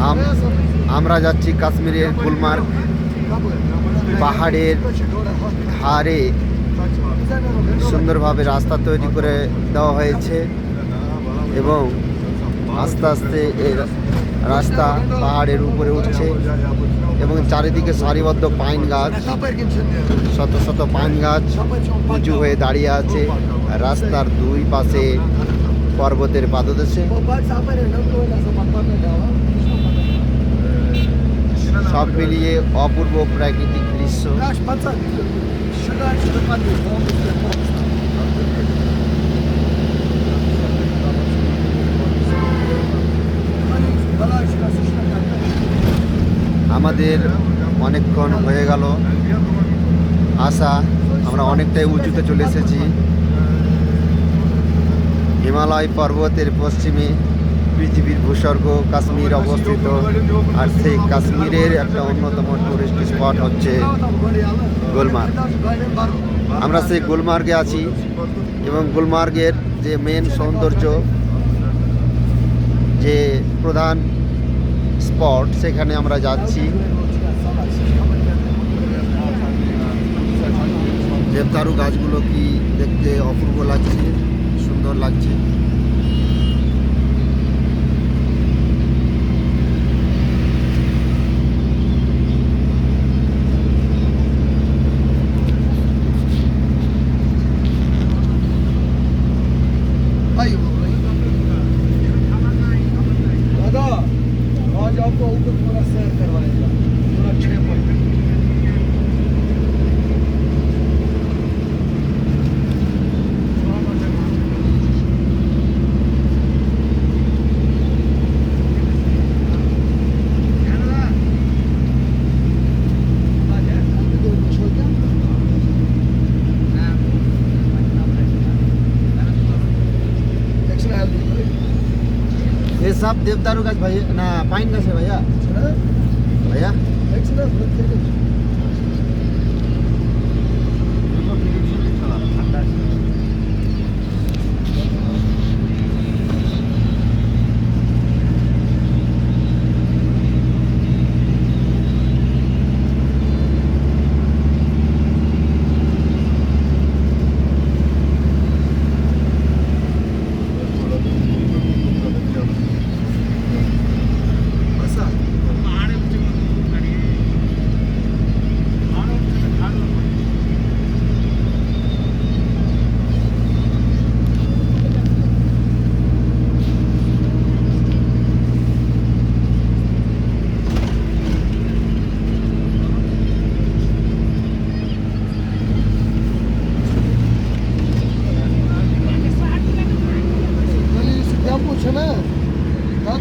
আম- আমরা যাচ্ছি কাশ্মীরের গুলমার্গ, পাহাড়ের ধারে। সুন্দরভাবে রাস্তা তৈরি করে দেওয়া হয়েছে এবং আস্তে আস্তে এই রাস্তা পাহাড়ের উপরে উঠছে এবং চারিদিকে সারিবদ্ধ পাইন গাছ, শত শত পাইন গাছ উঁচু হয়ে দাঁড়িয়ে আছে। রাস্তার দুই পাশে পর্বতের পাদদেশে। সব মিলিয়ে অপূর্ব প্রাকৃতিক দৃশ্য। আমাদের অনেকক্ষণ হয়ে গেল। আসা আমরা অনেকটাই উঁচুতে চলে এসেছি। হিমালয় পর্বতের পশ্চিমে পৃথিবীর ভূস্বর্গ, কাশ্মীর অবস্থিত। আর সেই কাশ্মীরের একটা অন্যতম টুরিস্ট স্পট হচ্ছে গুলমার্গ। আমরা সেই গুলমার্গে আছি এবং গুলমার্গের যে মেন সৌন্দর্য, যে প্রধান স্পট সেখানে আমরা যাচ্ছি। দেবদারু গাছগুলো কি দেখতে অপূর্ব লাগছে, সুন্দর লাগছে। ये सब देवदारू गाछ भैया ना पाइन गाछ है भैया भैया